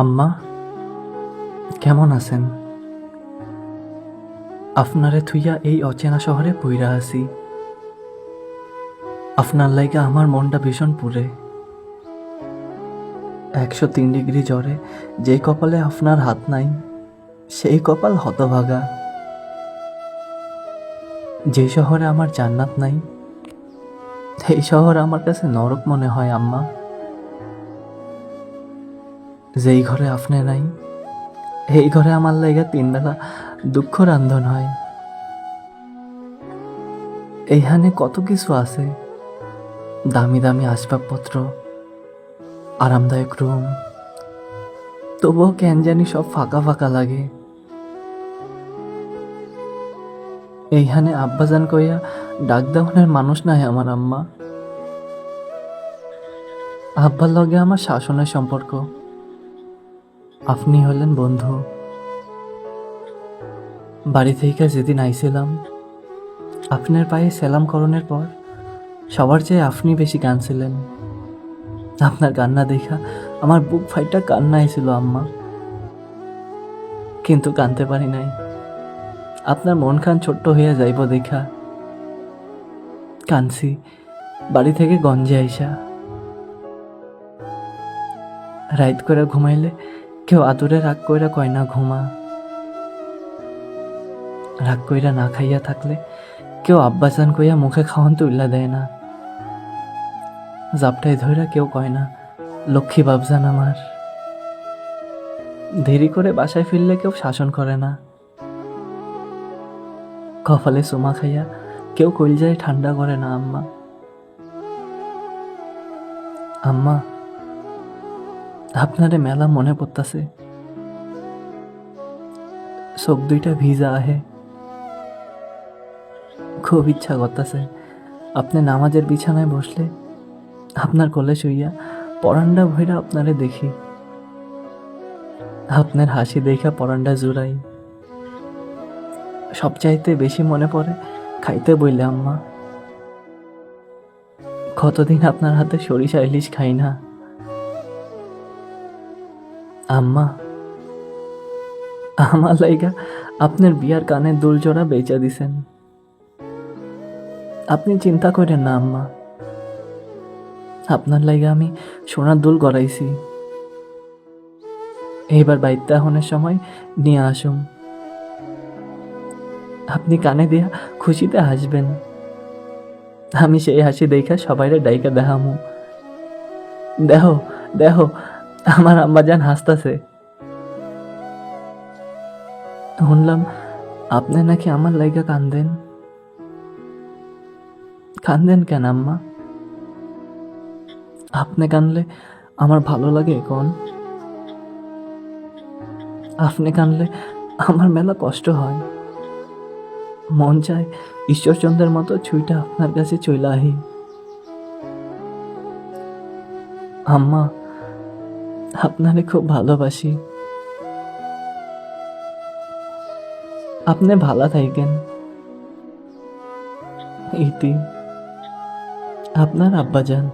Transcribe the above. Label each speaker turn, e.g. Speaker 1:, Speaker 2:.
Speaker 1: আম্মা, কেমন আছেন? আপনারে থুইয়া এই অচেনা শহরে পইরা আছি। আপনার লাইগা আমার মনটা ভীষণ পুরে। একশো তিন ডিগ্রি জ্বরে যে কপালে আপনার হাত নাই, সেই কপাল হতভাগা। যে শহরে আমার জান্নাত নাই, সেই শহর আমার কাছে নরক মনে হয় আম্মা। যেই ঘরে আপনি নাই, এই ঘরে আমার লাইগা তিন বেলা দুঃখ রান্ধন হয়। এইখানে কত কিছু আছে, দামি দামি আসবাবপত্র, আরামদায়ক রুম, তবুও কেন জানি সব ফাঁকা ফাঁকা লাগে। এইখানে আব্বাজান কইয়া ডাক দেওয়ানের মানুষ নাই আমার আম্মা। আব্বার লগে আমার শাসনের সম্পর্ক। আপনি হলেন বন্ধু। বাড়ি থেকে যেদিন আইছিলাম, আপনার পায়ে সেলাম করণের পর সবার চেয়ে আপনি বেশি কাঁদছিলেন আপনার কান্না দেখা আমার বুক ফাইটটা কান্না এসেছিল আম্মা। কিন্তু কানতে পারি নাই। আপনার মন খান ছোট্ট হইয়া যাইব দেখা। কানছি, বাড়ি থেকে গঞ্জে আইসা। রাইত করে ঘুমাইলে কেউ আদরে রাগ কইরা কয়, না ঘুমা। রাগ কইরা না খাইয়া থাকলে কেউ আব্বাসান কইয়া মুখে খাওয়ান তুইলা দেয় না। জাপটাই ধইরা কেউ কয় না, লক্ষ্মী বাবজান আমার। দেরি করে বাসায় ফিরলে কেউ শাসন করে না। কপালে সোমা খাইয়া কেউ কইল যায় ঠান্ডা করে না, আম্মা। আম্মা আপনারে মেলা মনে পড়তাছে। চোখ দুইটা ভিজা আহে। খুব ইচ্ছা করতেছে। আপনি নামাজের বিছানায় বসলে আপনার কোলে শুইয়া পরান্ডা ভইরা আপনারে দেখি। আপনার হাসি দেখা পরান্ডা জুড়াই। সবচাইতে বেশি মনে পড়ে খাইতে বইলে আম্মা। কতদিন আপনার হাতে সরিষা ইলিশ খাই না। আম্মা। আমার লাইগা আপনার বিয়ার কানের দুল জোড়া বেচা দিছেন। আপনি চিন্তা করেন না, আম্মা। আপনার লাইগা আমি সোনার দুল গড়াইছি। এইবার বাইতে হনের সময় নিয়ে আসুন। আপনি কানে দিয়া খুশিতে হাসবেন। আমি সেই হাসি দেখা সবাইরে ডাইকা দেখামু। দেহ দেহ আমার আম্মাজান হাসতাছে। শুনলাম, আপনি নাকি আমার লাইগা কান্দেন? কান্দেন কেন আম্মা? আপনি কানলে আমার ভালো লাগে কোন? আপনি কানলে আমার মেলা কষ্ট হয়। মন চায় ঈশ্বরচন্দ্রের মতো ছুইটা আপনার কাছে চইলা আহি আম্মা আপনারে খুব ভালোবাসি। আপনি ভালো থাকেন। ইতি। আপনার আব্বা আব্বাজান।